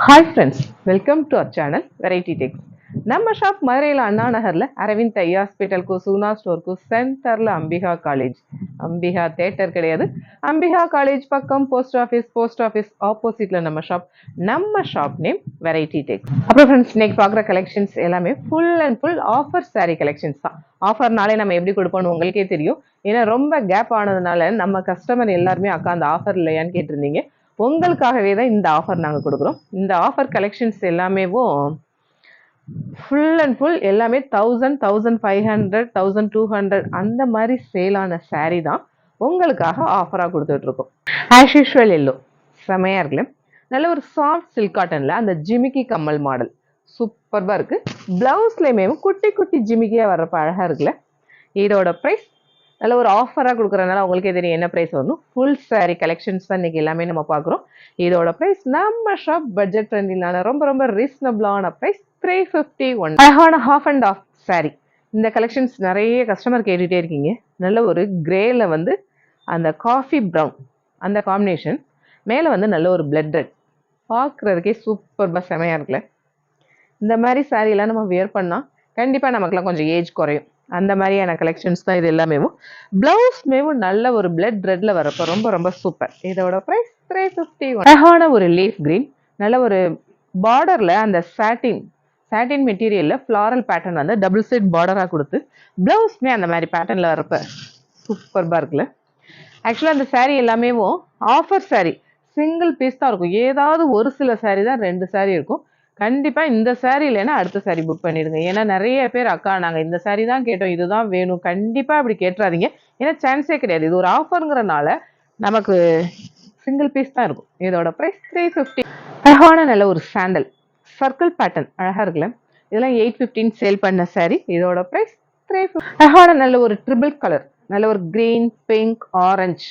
Hi friends welcome to our channel variety tex நம்ம shop மதுரையில் அண்ணா நகரில் அரவிந்த் ஐ ஹாஸ்பிட்டலுக்கும் சூனா ஸ்டோருக்கும் சென்டரில் அம்பிகா காலேஜ் அம்பிகா தேட்டர் கிடையாது. அம்பிகா காலேஜ் பக்கம் போஸ்ட் ஆஃபீஸ் போஸ்ட் ஆஃபீஸ் ஆப்போசிட்டில் நம்ம ஷாப் நம்ம ஷாப் நேம் வெரைட்டி டெக்ஸ் அப்புறம் ஃப்ரெண்ட்ஸ் இன்னைக்கு பார்க்குற கலெக்ஷன்ஸ் எல்லாமே full and full offer sari collections தான். ஆஃபர்னாலே நம்ம எப்படி கொடுப்போம்னு உங்களுக்கே தெரியும். ஏன்னா ரொம்ப கேப் ஆனதுனால நம்ம கஸ்டமர் எல்லாருமே அக்கா அந்த ஆஃபர் இல்லையான்னு கேட்டிருந்தீங்க. உங்களுக்காகவே தான் இந்த ஆஃபர் நாங்கள் கொடுக்குறோம். இந்த ஆஃபர் கலெக்ஷன்ஸ் எல்லாமேவும் ஃபுல் அண்ட் ஃபுல் எல்லாமே thousand thousand five hundred thousand two hundred அந்த மாதிரி சேலான சேரீ தான் உங்களுக்காக ஆஃபராக கொடுத்துட்ருக்கோம் ஆஸ் யூஷுவல் எல்லோ செமையாக இருக்குல்ல? நல்ல ஒரு சாஃப்ட் சில்க் காட்டனில் அந்த ஜிமிக்கி கம்மல் மாடல். சூப்பர்வாக இருக்குது ப்ளவுஸ்லேயுமே குட்டி குட்டி ஜிமிக்கியாக வர்றப்ப அழகாக இருக்குல்ல? இதோட ப்ரைஸ் நல்ல ஒரு ஆஃபராக கொடுக்குறதுனால உங்களுக்கே தெரியும் என்ன ப்ரைஸ் வரணும் ஃபுல் saree கலெக்ஷன்ஸ் தான் இன்றைக்கி எல்லாமே நம்ம பார்க்குறோம். இதோட ப்ரைஸ் நம்ம ஷாப் பட்ஜெட் ஃப்ரெண்ட்லினால ரொம்ப ரொம்ப ரீசனபிளான ப்ரைஸ் த்ரீ ஃபிஃப்டி ஒன் அழகான ஹாஃப் அண்ட் ஆஃப் saree. இந்த கலெக்ஷன்ஸ் நிறைய கஸ்டமர் கேட்டுகிட்டே இருக்கீங்க. நல்ல ஒரு கிரேயில் வந்து அந்த காஃபி ப்ரௌன் அந்த காம்பினேஷன் மேலே வந்து நல்ல ஒரு பிளட் ரெட் பார்க்குறதுக்கே சூப்பர்பாக செமையாக இருக்குல்ல. இந்த மாதிரி சாரீலாம் நம்ம வியர் பண்ணால் கண்டிப்பாக நமக்குலாம் கொஞ்சம் ஏஜ் குறையும். அந்த மாதிரியான கலெக்ஷன்ஸ் தான் இது எல்லாமேவும் பிளவுஸ்மேவும் நல்ல ஒரு பிளட் ரெட்ல வரப்போ ரொம்ப ரொம்ப சூப்பர் இதோட ப்ரைஸ் த்ரீ ஃபிஃப்டி அழகான ஒரு லீஃப் கிரீன் நல்ல ஒரு பார்டரில் அந்த சாட்டின் சாட்டின் மெட்டீரியலில் ஃப்ளாரல் பேட்டர்ன் வந்து டபுள் சைட் பார்டராக கொடுத்து ப்ளவுஸ்மே அந்த மாதிரி பேட்டர்னில் வரப்ப சூப்பர்பாக இருக்குல்ல. ஆக்சுவலாக அந்த சாரீ எல்லாமேவும் ஆஃபர் சாரீ சிங்கிள் பீஸ் தான் இருக்கும். ஏதாவது ஒரு சில சாரீ தான் ரெண்டு சாரீ இருக்கும். கண்டிப்பாக இந்த saree இல்லைன்னா அடுத்த saree புக் பண்ணிடுங்க. ஏன்னா நிறைய பேர் அக்கா நாங்கள் இந்த saree தான் கேட்டோம். இதுதான் வேணும். கண்டிப்பாக அப்படி கேட்டுறாதீங்க ஏன்னா சான்ஸே கிடையாது. இது ஒரு ஆஃபருங்கிறனால நமக்கு சிங்கிள் பீஸ் தான் இருக்கும். இதோட ப்ரைஸ் த்ரீ ஃபிஃப்டி அழகான நல்ல ஒரு சாண்டல் சர்க்கிள் பேட்டர்ன் அழகாக இருக்குல்ல? இதெல்லாம் எயிட் ஃபிஃப்டின் சேல் பண்ண saree. இதோட ப்ரைஸ் த்ரீ அழகான நல்ல ஒரு ட்ரிபிள் கலர் நல்ல ஒரு க்ரீன் பிங்க் ஆரஞ்சு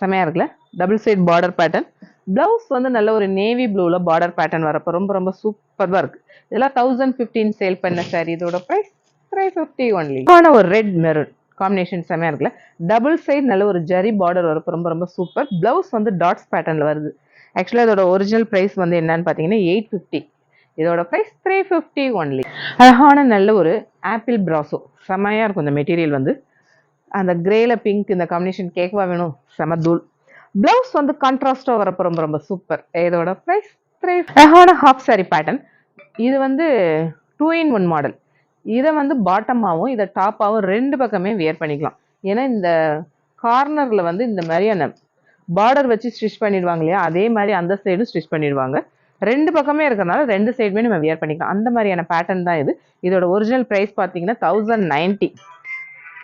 செமையாக இருக்குல்ல? Double side border pattern blouse வந்து நல்ல ஒரு நேவி ப்ளூவில் பார்டர் பேட்டர்ன் வரப்போ ரொம்ப ரொம்ப சூப்பராக இருக்கு. இதெல்லாம் தௌசண்ட் ஃபிஃப்டீன் சேல் பண்ண சாரி இதோட ப்ரைஸ் த்ரீ ஃபிஃப்டி ஒன்லி ஆன ஒரு ரெட் மெரூன் காம்பினேஷன் செமையாக இருக்குல்ல? டபுள் சைடு நல்ல ஒரு ஜரி பார்டர் வரப்போ ரொம்ப ரொம்ப சூப்பர் ப்ளவுஸ் வந்து டாட்ஸ் பேட்டர்னில் வருது. ஆக்சுவலாக இதோட ஒரிஜினல் ப்ரைஸ் வந்து என்னன்னு பார்த்தீங்கன்னா எயிட் ஃபிஃப்டி இதோட ப்ரைஸ் த்ரீ ஃபிஃப்டி ஒன்லி அழகான நல்ல ஒரு ஆப்பிள் ப்ராசோ செமையாக இருக்கும் இந்த மெட்டீரியல் வந்து. அந்த கிரேல பிங்க் இந்த காம்பினேஷன் கேக்வா வேணும். செம தூள். ப்ளவுஸ் வந்து கான்ட்ராஸ்டாக வரப்போ ரொம்ப ரொம்ப சூப்பர் இதோட ப்ரைஸ் த்ரீ அழகான ஹாஃப் saree பேட்டர்ன் இது வந்து டூ இன் ஒன் மாடல் இதை வந்து பாட்டமாகவும் இதை டாப்பாகவும் ரெண்டு பக்கமே வியர் பண்ணிக்கலாம். ஏன்னா இந்த கார்னரில் வந்து இந்த மாதிரியான பார்டர் வச்சு ஸ்டிச் பண்ணிடுவாங்க இல்லையா? அதே மாதிரி அந்த சைடும் ஸ்டிச் பண்ணிடுவாங்க. ரெண்டு பக்கமே இருக்கிறனால ரெண்டு சைடுமே நம்ம வியர் பண்ணிக்கலாம். அந்த மாதிரியான பேட்டர்ன் தான் இது. இதோட ஒரிஜினல் ப்ரைஸ் பார்த்தீங்கன்னா தௌசண்ட் நைன்ட்டி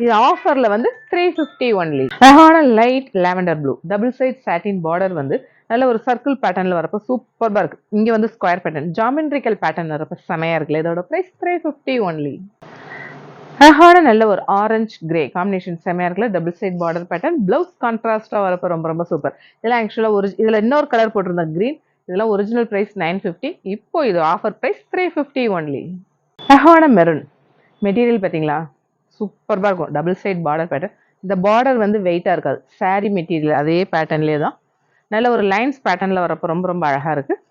இது ஆஃபரில் வந்து த்ரீ ஃபிஃப்டி ஒன்லி அழகான light lavender blue double side satin border வந்து நல்ல ஒரு சர்க்கிள் பேட்டர்னில் வரப்போ சூப்பராக இருக்கு. இங்கே வந்து ஸ்கொயர் பேட்டர்ன் ஜாமெண்ட்ரிக்கல் பேட்டர்ன் வரப்போ செமையாக இருக்குல்ல இதோட ப்ரைஸ் த்ரீ ஃபிஃப்டி ஒன்லி அழகான நல்ல ஒரு ஆரஞ்சு கிரே காம்பினேஷன் செமையாக இருக்குல்ல. Double side border pattern blouse கான்ட்ராஸ்டாக வரப்போ ரொம்ப ரொம்ப சூப்பர் இதெல்லாம் ஆக்சுவலாக ஒரு இதில் இன்னொரு கலர் போட்டிருந்த க்ரீன் இதெல்லாம் ஒரிஜினல் ப்ரைஸ் நைன் ஃபிஃப்டி இப்போ இது offer price three fifty only அழகான மெரூன் மெட்டீரியல் பார்த்தீங்களா? சூப்பர்பாக இருக்கும். டபுள் சைட் பார்டர் பேட்டர்ன் இந்த பார்டர் வந்து வெயிட்டாக இருக்காது. Saree மெட்டீரியல் அதே பேட்டர்ன்லேயே தான். நல்ல ஒரு லைன்ஸ் பேட்டர்னில் வரப்போ ரொம்ப ரொம்ப அழகாக இருக்குது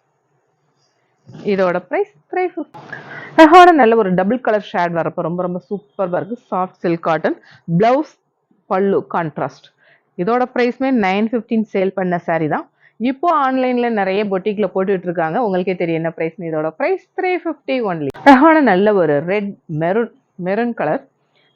இதோட ப்ரைஸ் த்ரீ ஃபிஃப்டி அழகான நல்ல ஒரு டபுள் கலர் ஷேட் வரப்போ ரொம்ப ரொம்ப சூப்பராக இருக்குது சாஃப்ட் சில்க் காட்டன் ப்ளவுஸ் பல்லு கான்ட்ராஸ்ட் இதோட ப்ரைஸ்மே நைன் ஃபிஃப்டின் சேல் பண்ண saree தான். இப்போ ஆன்லைனில் நிறைய பொட்டிக்கில் போட்டுட்டு இருக்காங்க. உங்களுக்கே தெரியும் என்ன ப்ரைஸ்னு இதோட ப்ரைஸ் த்ரீ ஃபிஃப்டி ஒன்லி அழகான நல்ல ஒரு red maroon maroon colour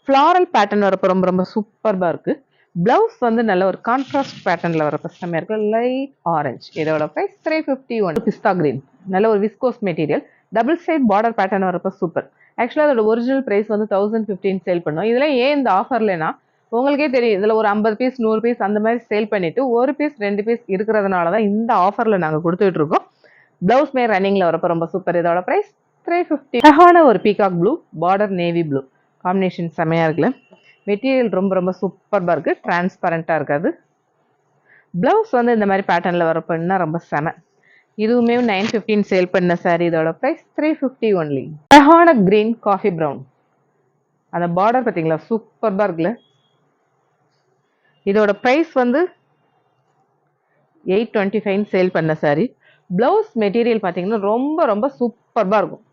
floral pattern வரப்போ ரொம்ப ரொம்ப சூப்பராக இருக்குது ப்ளவுஸ் வந்து நல்ல ஒரு கான்ட்ராஸ்ட் பேட்டர்னில் வரப்போ செம்மையாக இருக்கு. லைட் ஆரஞ்சு இதோட ப்ரைஸ் த்ரீ ஃபிஃப்டி ஒன் பிஸ்தா கிரீன் நல்ல ஒரு viscose material double side border pattern வரப்போ சூப்பர் ஆக்சுவலாக அதோட ஒரிஜினல் ப்ரைஸ் வந்து தௌசண்ட் ஃபிஃப்டின் சேல் பண்ணோம். இதில் ஏன் இந்த ஆஃபர்லனா உங்களுக்கே தெரியும். இதில் ஒரு ஐம்பது பீஸ் நூறு பீஸ் அந்த மாதிரி சேல் பண்ணிட்டு ஒரு பீஸ் ரெண்டு பீஸ் இருக்கிறதுனால தான் இந்த ஆஃபரில் நாங்கள் கொடுத்துட்ருக்கோம் ப்ளவுஸ் மே ரன்னிங்கில் வரப்போ ரொம்ப சூப்பர் இதோட ப்ரைஸ் த்ரீ ஃபிஃப்டி அழகான ஒரு peacock blue border navy blue combination செமையாக இருக்குல்ல? மெட்டீரியல் ரொம்ப ரொம்ப சூப்பர்பாக இருக்குது டிரான்ஸ்பரண்ட்டாக இருக்காது. ப்ளவுஸ் வந்து இந்த மாதிரி பேட்டர்னில் வரப்போனா ரொம்ப செம. இதுவுமே நைன் ஃபிஃப்டின் சேல் பண்ண saree இதோட ப்ரைஸ் த்ரீ ஃபிஃப்டி ஒன்லி அழகான க்ரீன் காஃபி ப்ரௌன் அந்த பார்டர் பார்த்தீங்களா சூப்பர்பாக இருக்குல்ல? இதோட ப்ரைஸ் வந்து எயிட் டுவெண்ட்டி ஃபைவ் சேல் பண்ண saree. ப்ளவுஸ் மெட்டீரியல் பார்த்தீங்கன்னா ரொம்ப ரொம்ப சூப்பர்பாக இருக்கும்.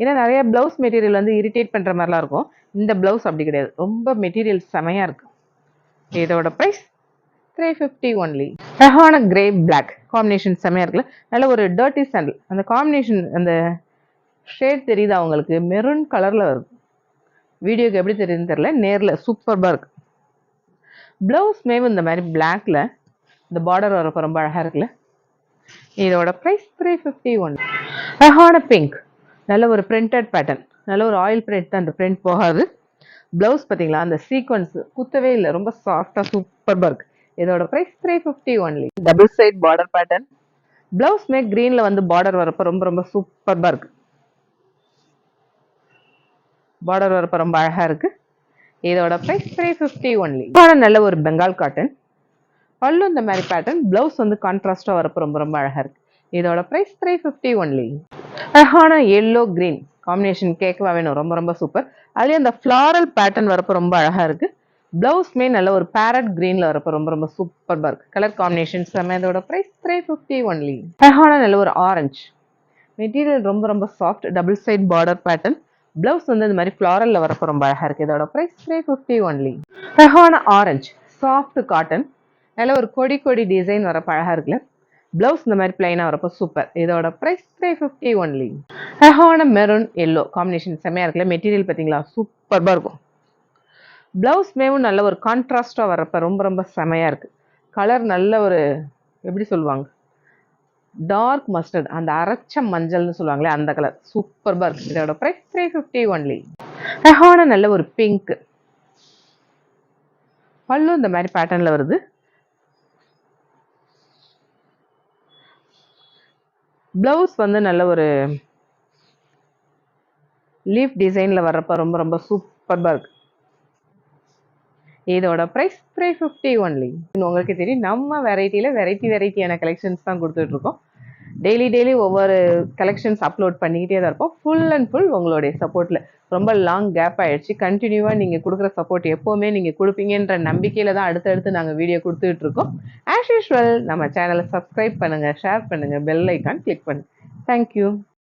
ஏன்னா நிறைய ப்ளவுஸ் மெட்டீரியல் வந்து இரிட்டேட் பண்ணுற மாதிரிலாம் இருக்கும். இந்த ப்ளவுஸ் அப்படி கிடையாது. ரொம்ப மெட்டீரியல் செமையாக இருக்கு. இதோட ப்ரைஸ் த்ரீ ஃபிஃப்டி ஒன்லி அழகான கிரே பிளாக் காம்பினேஷன் செமையாக இருக்குல்ல. நல்ல ஒரு டர்ட்டி சாண்டில் அந்த காம்பினேஷன் அந்த ஷேட் தெரியுது அவங்களுக்கு மெரூன் கலரில் இருக்கும் வீடியோக்கு எப்படி தெரியுதுன்னு தெரில நேரில் சூப்பர்பாக இருக்கு. ப்ளவுஸ் மேவும் இந்த மாதிரி பிளாக்கில் இந்த பார்டர் வரப்போ ரொம்ப அழகாக இருக்குல்ல. இதோட ப்ரைஸ் த்ரீ ஃபிஃப்டி ஒன் அழகான பிங்க் நல்ல ஒரு பிரிண்டட் பேட்டர்ன் நல்ல ஒரு ஆயில் பிரிண்ட் தான் அந்த பிரிண்ட் போகாது. ப்ளவுஸ் பார்த்தீங்களா? அந்த சீக்வன்ஸ் குத்தவே இல்லை. ரொம்ப சாஃப்டாக சூப்பர்பாக இருக்குது இதோட price three fifty only double side border pattern ப்ளவுஸ்மே க்ரீனில் வந்து பார்டர் வரப்போ ரொம்ப ரொம்ப சூப்பர்பாக இருக்குது பார்டர் வரப்போ ரொம்ப அழகாக இருக்கு. இதோட ப்ரைஸ் த்ரீ ஃபிஃப்டி ஒன்லி நல்ல ஒரு பெங்கால் காட்டன் பல்லு இந்த மாதிரி பேட்டர்ன் ப்ளவுஸ் வந்து கான்ட்ராஸ்டாக வரப்போ ரொம்ப ரொம்ப அழகாக இருக்கு. இதோட ப்ரைஸ் த்ரீ ஃபிஃப்டி ஒன்லி அழகான எல்லோ கிரீன் காம்பினேஷன் கேட்கவா வேணும். ரொம்ப ரொம்ப சூப்பர் அதுலேயே அந்த ஃப்ளாரல் பேட்டர்ன் வரப்போ ரொம்ப அழகாக இருக்கு. ப்ளவுஸ்மே நல்ல ஒரு பேரட் கிரீனில் வரப்போ ரொம்ப ரொம்ப சூப்பர்பாக இருக்கு. கலர் காம்பினேஷன் செம்ம இதோட ப்ரைஸ் த்ரீ ஃபிஃப்டி ஒன்லி அழகான நல்ல ஒரு ஆரஞ்சு மெட்டீரியல் ரொம்ப ரொம்ப soft double side border pattern blouse வந்து இந்த மாதிரி ஃப்ளாரலில் வரப்போ ரொம்ப அழகாக இருக்குது இதோட ப்ரைஸ் த்ரீ ஃபிஃப்டி ஒன்லி அழகான ஆரஞ்சு சாஃப்ட் காட்டன் நல்ல ஒரு கொடி கொடி டிசைன் வரப்போ அழகாக இருக்குல்ல. ப்ளவுஸ் இந்த மாதிரி பிளைனாக வரப்போ சூப்பர் இதோட ப்ரைஸ் த்ரீ ஃபிஃப்டி ஒன்லி அழகான மெரூன் எல்லோ காம்பினேஷன் செம்மையாக இருக்குல்ல? மெட்டீரியல் பார்த்தீங்களா? சூப்பர்பாக இருக்கும். ப்ளவுஸ் மேவும் நல்ல ஒரு கான்ட்ராஸ்டாக வரப்போ ரொம்ப ரொம்ப செமையாக இருக்குது கலர் நல்ல ஒரு எப்படி சொல்லுவாங்க? டார்க் மஸ்டர்ட் அந்த அரைச்ச மஞ்சள்னு சொல்லுவாங்களே அந்த கலர் சூப்பர்பாக இருக்குது இதோட ப்ரைஸ் த்ரீ ஃபிஃப்டி ஒன்லி அழகான நல்ல ஒரு பிங்க் பல்லு இந்த மாதிரி பேட்டர்னில் வருது. ப்ளவுஸ் வந்து நல்ல ஒரு லீஃப் டிசைனில் வர்றப்ப ரொம்ப ரொம்ப சூப்பர்பாக இருக்கு. இதோட ப்ரைஸ் த்ரீ ஃபிஃப்டி ஒன்லி உங்களுக்கு தெரியும் நம்ம வெரைட்டியில் வெரைட்டி வெரைட்டியான கலெக்ஷன்ஸ் தான் கொடுத்துட்ருக்கோம் டெய்லி டெய்லி ஒவ்வொரு கலெக்ஷன்ஸ் அப்லோட் பண்ணிக்கிட்டே தான் இருப்போம். ஃபுல் அண்ட் ஃபுல் உங்களுடைய சப்போர்ட்டில் ரொம்ப லாங் கேப் ஆயிடுச்சு. கண்டினியூவாக நீங்கள் கொடுக்குற சப்போர்ட் எப்போவுமே நீங்கள் கொடுப்பீங்கன்ற நம்பிக்கையில் தான் அடுத்தடுத்து நாங்கள் வீடியோ கொடுத்துட்டு இருக்கோம். ஆஸ் யூஷுவல் நம்ம சேனலை சப்ஸ்கிரைப் பண்ணுங்கள் ஷேர் பண்ணுங்கள் பெல் ஐக்கான் கிளிக் பண்ணுங்கள் தேங்க்யூ